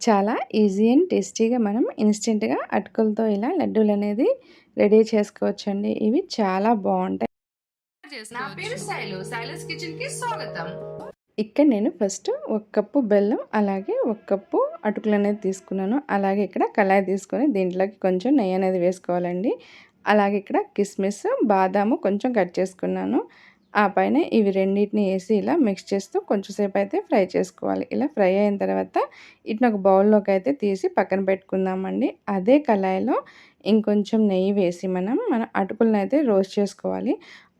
చాలా easy and టేస్టీగా మనం ఇన్స్టెంట్గా అటుకులతో ఇలా లడ్డూలు అనేది రెడీ చేసుకోవచ్చండి. ఇవి చాలా బాగుంటాయి. ఇక్కడ నేను ఫస్ట్ ఒక కప్పు బెల్లం అలాగే ఒక కప్పు అటుకులు అనేది తీసుకున్నాను. అలాగే ఇక్కడ కళాయి తీసుకొని దీంట్లోకి కొంచెం నెయ్యి అనేది వేసుకోవాలండి. అలాగే ఇక్కడ కిస్మిస్ బాదాము కొంచెం కట్ చేసుకున్నాను. ఆ పైన ఇవి రెండింటిని వేసి ఇలా మిక్స్ చేస్తూ కొంచెంసేపు అయితే ఫ్రై చేసుకోవాలి. ఇలా ఫ్రై అయిన తర్వాత ఇట్లా ఒక బౌల్లోకి అయితే తీసి పక్కన పెట్టుకుందామండి. అదే కళాయిలో ఇంకొంచెం నెయ్యి వేసి మనం మన అటుకులను అయితే రోస్ట్ చేసుకోవాలి.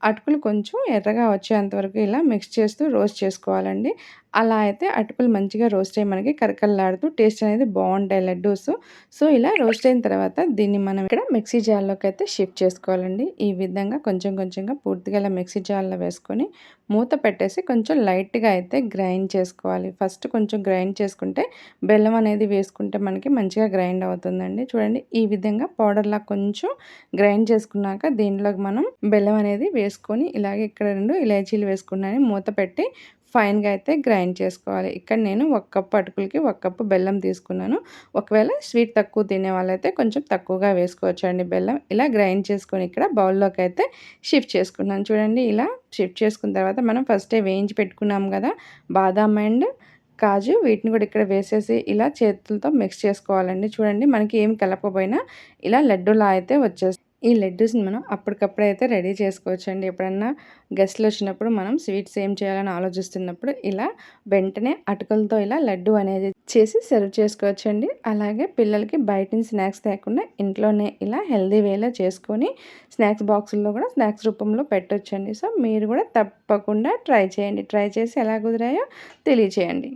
అటుకులు కొంచెం ఎర్రగా వచ్చేంతవరకు ఇలా మిక్స్ చేస్తూ రోస్ట్ చేసుకోవాలండి. అలా అయితే అటుకులు మంచిగా రోస్ట్ అయ్యి మనకి కరకల్లాడుతూ టేస్ట్ అనేది బాగుంటాయి లడ్డూస్. సో ఇలా రోస్ట్ అయిన తర్వాత దీన్ని మనం ఇక్కడ మిక్సీ జార్లోకి అయితే షిఫ్ట్ చేసుకోవాలండి. ఈ విధంగా కొంచెం కొంచెంగా పూర్తిగా ఇలా మిక్సీ జార్లో వేసుకొని మూత పెట్టేసి కొంచెం లైట్గా అయితే గ్రైండ్ చేసుకోవాలి. ఫస్ట్ కొంచెం గ్రైండ్ చేసుకుంటే బెల్లం అనేది వేసుకుంటే మనకి మంచిగా గ్రైండ్ అవుతుందండి. చూడండి ఈ విధంగా పౌడర్లా కొంచెం గ్రైండ్ చేసుకున్నాక దీంట్లోకి మనం బెల్లం అనేది వేసుకొని ఇలాగే ఇక్కడ రెండు ఇలాచీలు వేసుకున్నాను మూత పెట్టి ఫైన్గా అయితే గ్రైండ్ చేసుకోవాలి. ఇక్కడ నేను ఒక కప్పు అటుకులకి ఒక కప్పు బెల్లం తీసుకున్నాను. ఒకవేళ స్వీట్ తక్కువ తినే వాళ్ళైతే కొంచెం తక్కువగా వేసుకోవచ్చు అండి బెల్లం. ఇలా గ్రైండ్ చేసుకొని ఇక్కడ బౌల్లోకి అయితే షిఫ్ట్ చేసుకున్నాను. చూడండి ఇలా షిఫ్ట్ చేసుకున్న తర్వాత మనం ఫస్టే వేయించి పెట్టుకున్నాం కదా బాదాం అండ్ కాజు వీటిని కూడా ఇక్కడ వేసేసి ఇలా చేతులతో మిక్స్ చేసుకోవాలండి. చూడండి మనకి ఏం కలపకపోయినా ఇలా లడ్డూలా అయితే వచ్చేస్తుంది ఈ లడ్డూస్ని మనం అప్పటికప్పుడు అయితే రెడీ చేసుకోవచ్చండి. ఎప్పుడన్నా గెస్ట్లు వచ్చినప్పుడు మనం స్వీట్స్ ఏం చేయాలని ఆలోచిస్తున్నప్పుడు ఇలా వెంటనే అటుకలతో ఇలా లడ్డు అనేది చేసి సర్వ్ చేసుకోవచ్చండి. అలాగే పిల్లలకి బయట స్నాక్స్ తేకుండా ఇంట్లోనే ఇలా హెల్దీ వేలో చేసుకొని స్నాక్స్ బాక్సుల్లో కూడా స్నాక్స్ రూపంలో పెట్టొచ్చండి. సో మీరు కూడా తప్పకుండా ట్రై చేయండి. ట్రై చేసి ఎలా కుదిరాయో తెలియచేయండి.